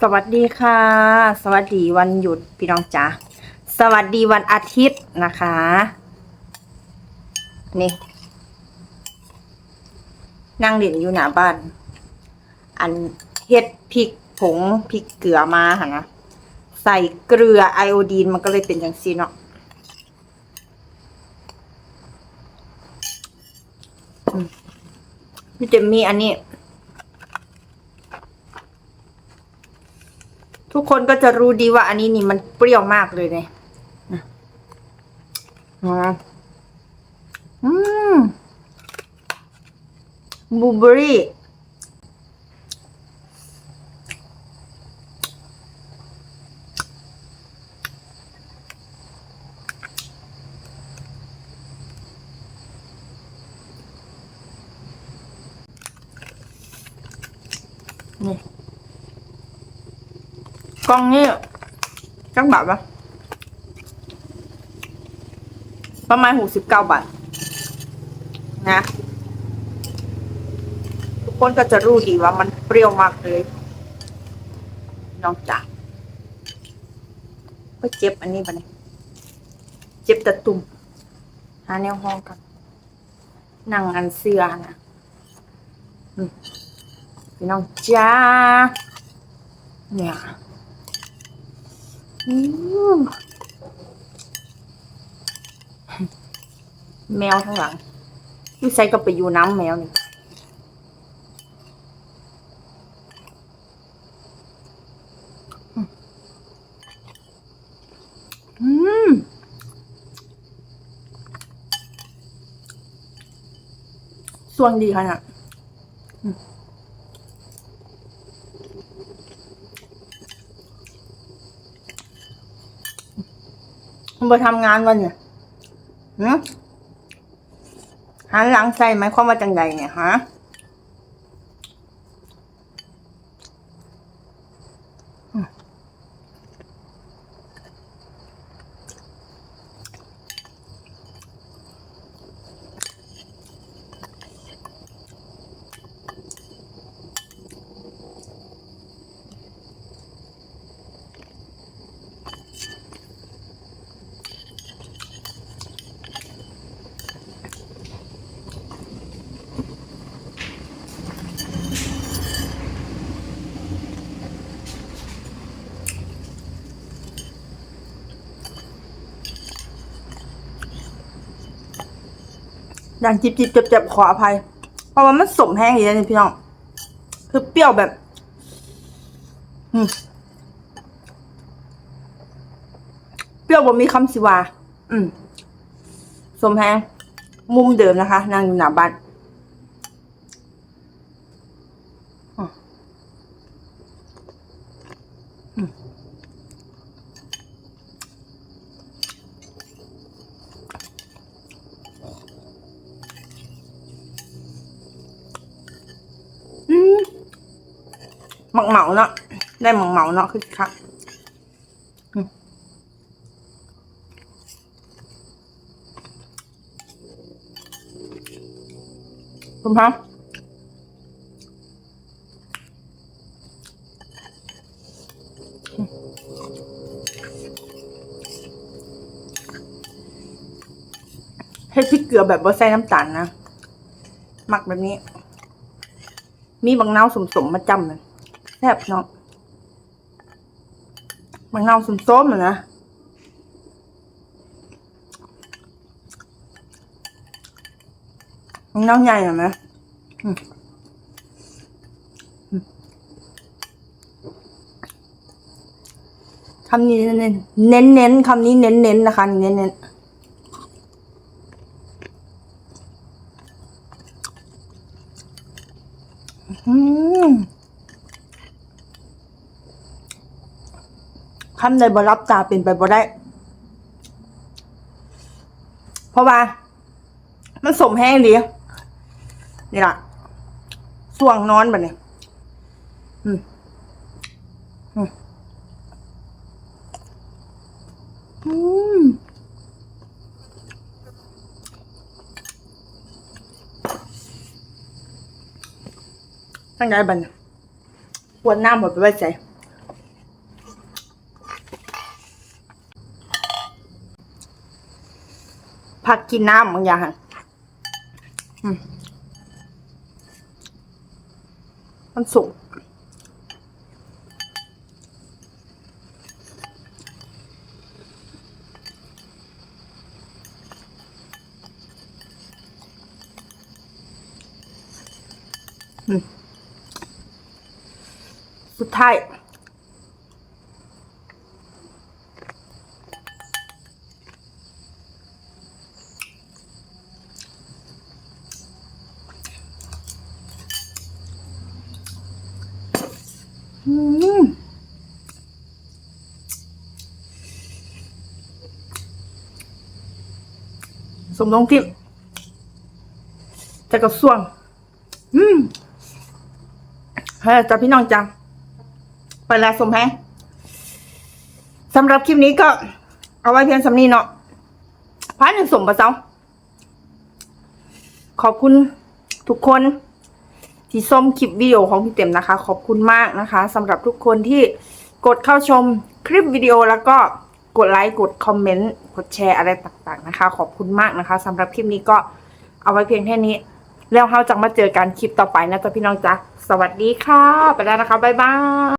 สวัสดีค่ะ สวัสดีวันหยุดพี่น้องจ๋าสวัสดีวันอาทิตย์นะคะ นี่ นั่งเล่นอยู่หน้าบ้าน อันเฮ็ดพริกผงพริกเกลือมาค่ะนะใส่เกลือไอโอดีนมันก็เลยเป็นอย่างซีเนาะอืมมันจะมีอันนี้ ทุกคนก็จะรู้ดีว่าอันนี้นี่มันเปรี้ยวมากเลยเนี่ยนะอืมบลูเบอร์รี่นี่ กล่องนี่จักบาทปะประมาณหกสิบเก้าบาท นะ ทุกคนก็จะรู้ดีว่ามันเปรี้ยวมากเลยน้องจ๋าก็เจ็บอันนี้ปะเนี่ยเจ็บตะตุ่มหาแนวห้องกันนั่งอันเสื้อนะอืมพี่น้องจ้าเนี่ย แมวข้างหลังพี่ใส่ก็ไปอยู่น้ำแมวนี่ส่วนดีขนาด คุณไปทำงานวันเนี่ยหืมหันหลังใส่ไหมความว่าจังใดเนี่ยฮะ ดังจิบจิบเจ็บเจ็บขออภัย เพราะว่ามันสมแห้งอย่างนี้พี่น้อง คือเปรี้ยวแบบ อืมเปรี้ยวบ่มีคำสิวา อืมสมแห้ง มุมเดิมนะคะนั่งอยู่หน้าบ้านอืมอืมอืม หมักเหมาเนาะได้หมักเหมาเนาะคือคักคุณพ่อเฮ็ดพริกเกลือแบบว่าใส่น้ำตาลนะ หมักแบบนี้ มีบางเนาสมๆมาจำเลย ซ่บเนาะบางนาวส้มๆอะนะบางนาวใหญ่เห็นไหมคำนี้เน้นเน้นเน้นคำนี้เน้นเน้นนะคะเน้นเน้นๆอืม คำใดบ่รับตาเป็นไปบ่ได้ เพราะว่า มันสมแห้งดีนี่ล่ะส่วงนอนแบบนี้อืมอืมอืมตั้งใจบันขวดน้ำหมดไปไว้ใจ ผักกินน้ำบางอย่างมันสุกสุดท้าย อืมสมลงทิมแต่กับส่วง อืมเฮ้ยจ้าพี่น้องจ้าไปแล้วสมแพงสำหรับคลิปนี้ก็ เอาไว้เพียงสำนีเนาะพาหนึ่งสมประเจ้าขอบคุณทุกคน ที่ส้มคลิปวิดีโอของพี่เต็มนะคะ ขอบคุณมากนะคะสำหรับทุกคนที่กดเข้าชมคลิปวิดีโอแล้วก็กดไลค์กดคอมเมนต์กดแชร์อะไรต่างๆนะคะ ขอบคุณมากนะคะสำหรับคลิปนี้ก็เอาไว้เพียงแค่นี้ แล้วเราจะมาเจอกันคลิปต่อไปนะจ๊ะพี่น้องจ๊ะสวัสดีค่ะ ไปแล้วนะคะบ๊ายบาย